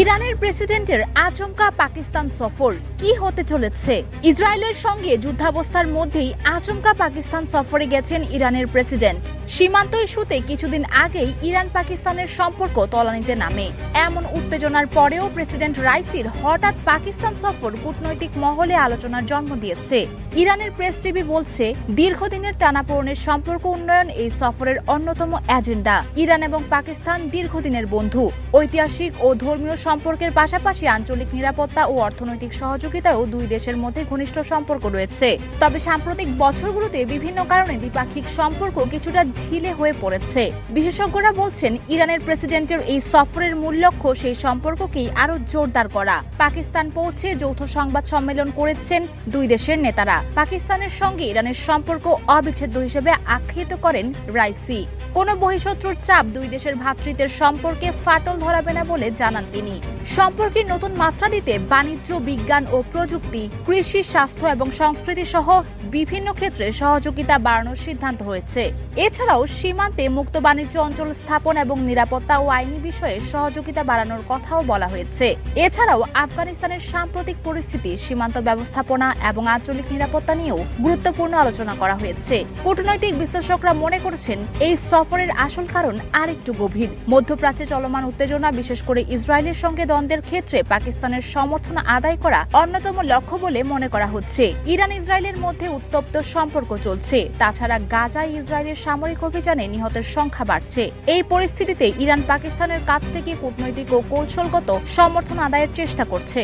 ইরানের প্রেসিডেন্টের আচমকা পাকিস্তান সফর কি হতে চলেছে? ইসরায়েলের সঙ্গে যুদ্ধাবস্থার মধ্যেই আচমকা পাকিস্তান সফরে গেছেন ইরানের প্রেসিডেন্ট। সীমান্ত ইস্যুতে কিছুদিন আগেই ইরান পাকিস্তানের সম্পর্ক তলানিতে নামে। এমন উত্তেজনার পরেও প্রেসিডেন্ট রাইসির হঠাৎ পাকিস্তান সফর কূটনৈতিক মহলে আলোচনার জন্ম দিয়েছে। ইরানের প্রেস টিভি বলছে, দীর্ঘদিনের টানাপোড়নের সম্পর্ক উন্নয়ন এই সফরের অন্যতম এজেন্ডা। ইরান এবং পাকিস্তান দীর্ঘদিনের বন্ধু। ঐতিহাসিক ও ধর্মীয় সম্পর্কের পাশাপাশি আঞ্চলিক নিরাপত্তা ও অর্থনৈতিক সহযোগিতাও দুই দেশের মধ্যে ঘনিষ্ঠ সম্পর্ক রয়েছে। তবে সাম্প্রতিক বছরগুলোতে বিভিন্ন কারণে দ্বিপাক্ষিক সম্পর্ক কিছুটা ঢিলে হয়ে পড়েছে। বিশেষজ্ঞরা বলছেন, ইরানের প্রেসিডেন্টের এই সফরের মূল লক্ষ্য সেই সম্পর্ককেই আরও জোরদার করা। পাকিস্তান পৌঁছে যৌথ সংবাদ সম্মেলন করেছেন দুই দেশের নেতারা। পাকিস্তানের সঙ্গে ইরানের সম্পর্ক অবিচ্ছেদ্য হিসেবে আখ্যায়িত করেন রাইসি। কোনো বহিঃশত্রুর চাপ দুই দেশের ভ্রাতৃত্বের সম্পর্কে ফাটল ধরাবে না বলে জানান তিনি। 니 সম্পর্কে নতুন মাত্রা দিতে বাণিজ্য, বিজ্ঞান ও প্রযুক্তি, কৃষি, স্বাস্থ্য এবং সংস্কৃতি সহ বিভিন্ন ক্ষেত্রে সহযোগিতা বাড়ানোর সিদ্ধান্ত হয়েছে। এছাড়াও সীমান্তে মুক্ত বাণিজ্য অঞ্চল স্থাপন এবং নিরাপত্তা ও আইনি বিষয়ে সহযোগিতা বাড়ানোর কথাও বলা হয়েছে। এছাড়াও আফগানিস্তানের সাম্প্রতিক পরিস্থিতি, সীমান্ত ব্যবস্থাপনা এবং আঞ্চলিক নিরাপত্তা নিয়েও গুরুত্বপূর্ণ আলোচনা করা হয়েছে। কূটনৈতিক বিশ্লেষকরা মনে করছেন, এই সফরের আসল কারণ আরেকটু গভীর। মধ্যপ্রাচ্যে চলমান উত্তেজনা, বিশেষ করে ইসরায়েলের সঙ্গে দ্বন্দ্বের ক্ষেত্রে পাকিস্তানের সমর্থন আদায় করা অন্যতম লক্ষ্য বলে মনে করা হচ্ছে। ইরান ইসরায়েলের মধ্যে উত্তপ্ত সম্পর্ক চলছে। তাছাড়া গাজায় ইসরায়েলের সামরিক অভিযানে নিহতের সংখ্যা বাড়ছে। এই পরিস্থিতিতে ইরান পাকিস্তানের কাছ থেকে কূটনৈতিক ও কৌশলগত সমর্থন আদায়ের চেষ্টা করছে।